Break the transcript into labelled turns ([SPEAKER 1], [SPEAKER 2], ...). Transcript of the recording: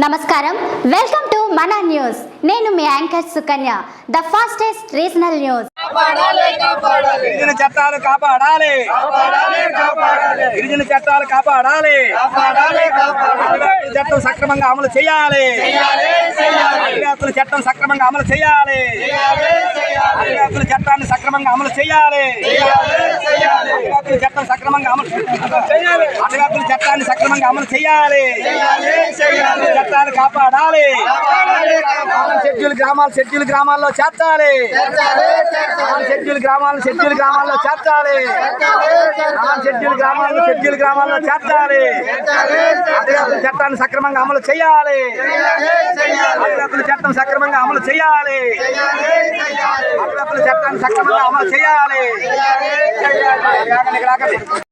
[SPEAKER 1] నమస్కారం. Welcome to మన news నేను మీ anchor Sukanya the fastest regional news
[SPEAKER 2] గిరిజన చట్టాలు కాపాడాలి. గిరిజన చట్టాలు కాపాడాలి. చట్టం సక్రమంగా అమలు చేయాలి. ఆదివాసుల చట్టం సక్రమంగా అమలు చేయాలి. ఆదివాసుల చట్టాన్ని సక్రమంగా అమలు చేయాలి. ఆదివాసుల చట్టం సక్రమంగా అమలు చేయాలి. ఆదివాసుల చట్టాన్ని సక్రమంగా అమలు చేయాలి. చట్టాలు కాపాడాలి. షెడ్యూల్ గ్రామాలు షెడ్యూల్ గ్రామాల్లో చేర్చాలి. షెడ్యూల్ గ్రామాలను షెడ్యూల్ గ్రామాల్లో చేర్చాలి. షెడ్యూల్ గ్రామాలను షెడ్యూల్ గ్రామాల్లో చేర్చాలి. అధికారుల చట్టాన్ని సక్రమంగా అమలు చేయాలి. అధికారుల చట్టం సక్రమంగా అమలు చేయాలి. అధికారుల చట్టాన్ని సక్రమంగా అమలు చేయాలి.